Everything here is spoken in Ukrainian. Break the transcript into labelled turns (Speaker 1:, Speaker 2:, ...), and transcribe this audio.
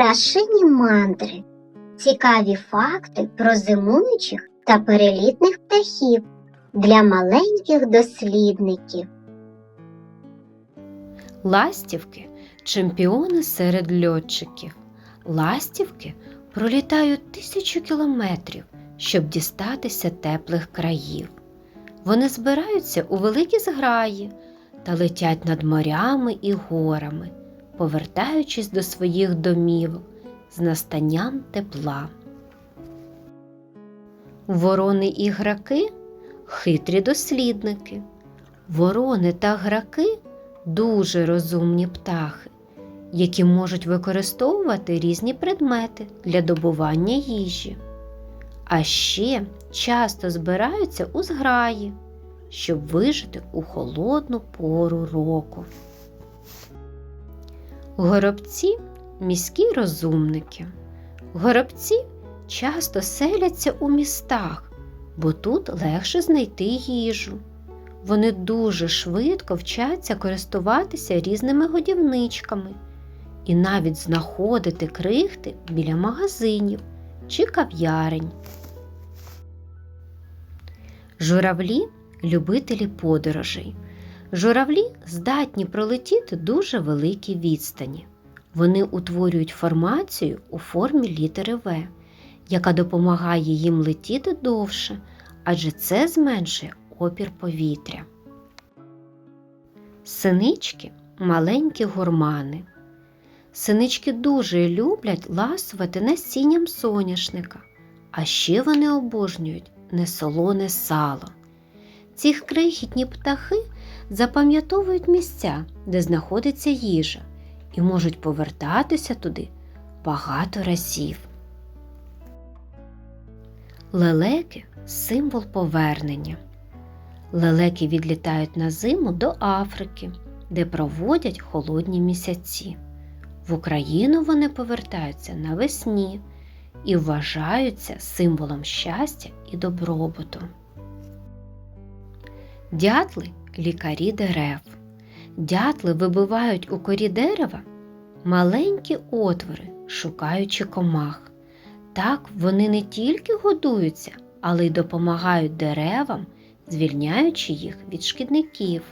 Speaker 1: Пташині мандри. Цікаві факти про зимуючих та перелітних птахів для маленьких дослідників.
Speaker 2: Ластівки чемпіони серед льотчиків. Ластівки пролітають тисячу кілометрів, щоб дістатися теплих країв. Вони збираються у великі зграї та летять над морями і горами, повертаючись до своїх домівок з настанням тепла. Ворони і граки хитрі дослідники. Ворони та граки дуже розумні птахи, які можуть використовувати різні предмети для добування їжі. А ще часто збираються у зграї, щоб вижити у холодну пору року. Горобці міські розумники. Горобці часто селяться у містах, бо тут легше знайти їжу. Вони дуже швидко вчаться користуватися різними годівничками і навіть знаходити крихти біля магазинів чи кав'ярень. Журавлі любителі подорожей. Журавлі здатні пролетіти дуже великі відстані. Вони утворюють формацію у формі літери В, яка допомагає їм летіти довше, адже це зменшує опір повітря. Синички маленькі гурмани. Синички дуже люблять ласувати насінням соняшника, а ще вони обожнюють несолоне сало. Ці крихітні птахи запам'ятовують місця, де знаходиться їжа, і можуть повертатися туди багато разів. Лелеки символ повернення. Лелеки відлітають на зиму до Африки, де проводять холодні місяці. В Україну вони повертаються навесні і вважаються символом щастя і добробуту. Дятли лікарі дерев. Дятли вибивають у корі дерева маленькі отвори, шукаючи комах. Так вони не тільки годуються, але й допомагають деревам, звільняючи їх від шкідників.